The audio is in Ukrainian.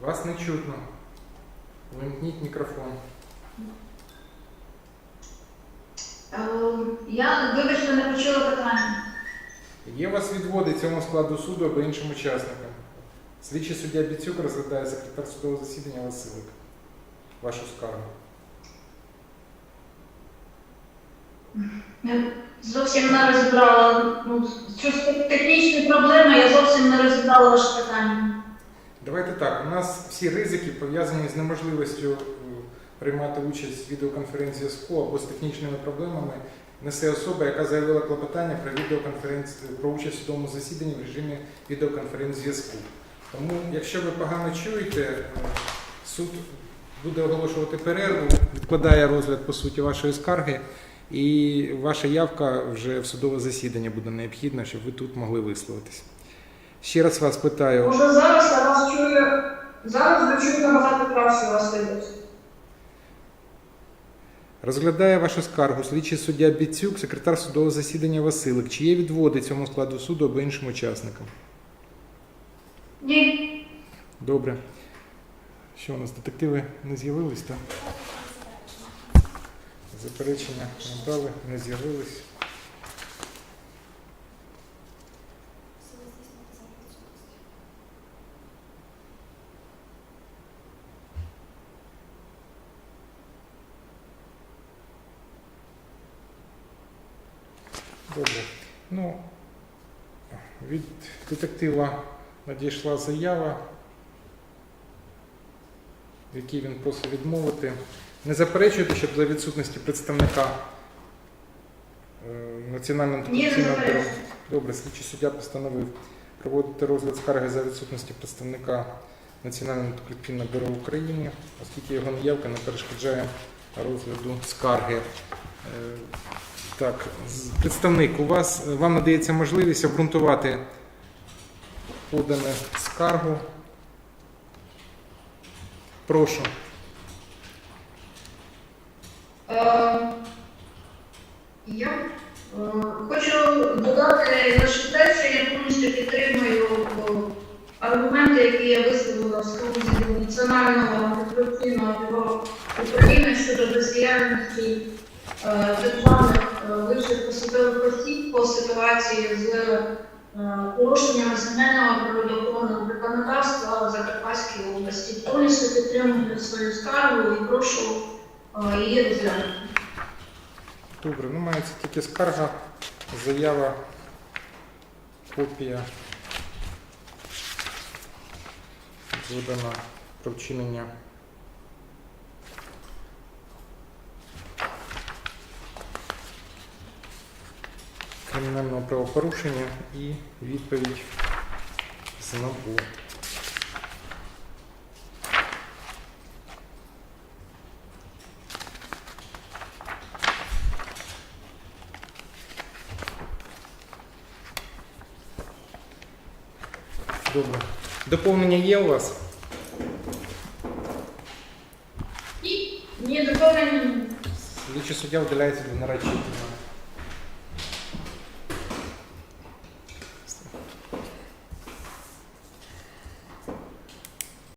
Вас не чутно. Вимкніть мікрофон. Е, Я, вибачте, не почула питання. Є у вас відводи цьому складу суду або іншим учасникам? Слідчий суддя Біцюк розглядає секретар судового засідання Василик. Вашу скаргу. Я зовсім не розібрала. Ну, щось технічні проблеми, я зовсім не розібрала ваше питання. Давайте так. У нас всі ризики пов'язані з неможливістю е, приймати участь в відеоконференц-зв'язку або з технічними проблемами несе особа, яка заявила клопотання про відеоконференц про участь в судовому засіданні в режимі відеоконференц-зв'язку. Тому, якщо ви погано чуєте, е, суд буде оголошувати перерву, відкладає розгляд по суті вашої скарги, і ваша явка вже в судове засідання буде необхідна, щоб ви тут могли висловитися. Ще раз вас питаю. Може зараз. Зараз чуєте набагато краще вас вибачте. Розглядає вашу скаргу слідчий суддя Біцюк, секретар судового засідання Василик. Чи є відводи цьому складу суду або іншим учасникам? Ні. Добре. Що у нас детективи не з'явились, так? Заперечення не дали, не з'явились. Добре. Ну, від детектива надійшла заява, в якій він просить відмовити. Не заперечуєте, щоб за відсутності представника е, Національного антикорупційного бюро. Добре, слідчий суддя постановив проводити розгляд скарги за відсутності представника Національного антикорупційного бюро України, оскільки його неявка не перешкоджає розгляду скарги. Е, Так, представник, у вас вам надається можливість обґрунтувати подану скаргу. Прошу. Е, Я е, хочу додати лише те, я повністю підтримую е, аргументи, які я висловила в скарзі Національного антикорупційного бюро України щодо бездіяльності е, державних вищих посадових осіб по ситуації з е, порушеннями земельного природоохоронного законодавства в Закарпатській області. Повністю підтримую свою скаргу і прошу е, її розглянути. Добре, ну мається тільки скарга, заява, копія видана про вчинення. Кримінального правопорушення і відповідь з НАБУ. Добре. Доповнення є у вас? Ні, доповнення. Слідчий суддя виділяється до нарадчі.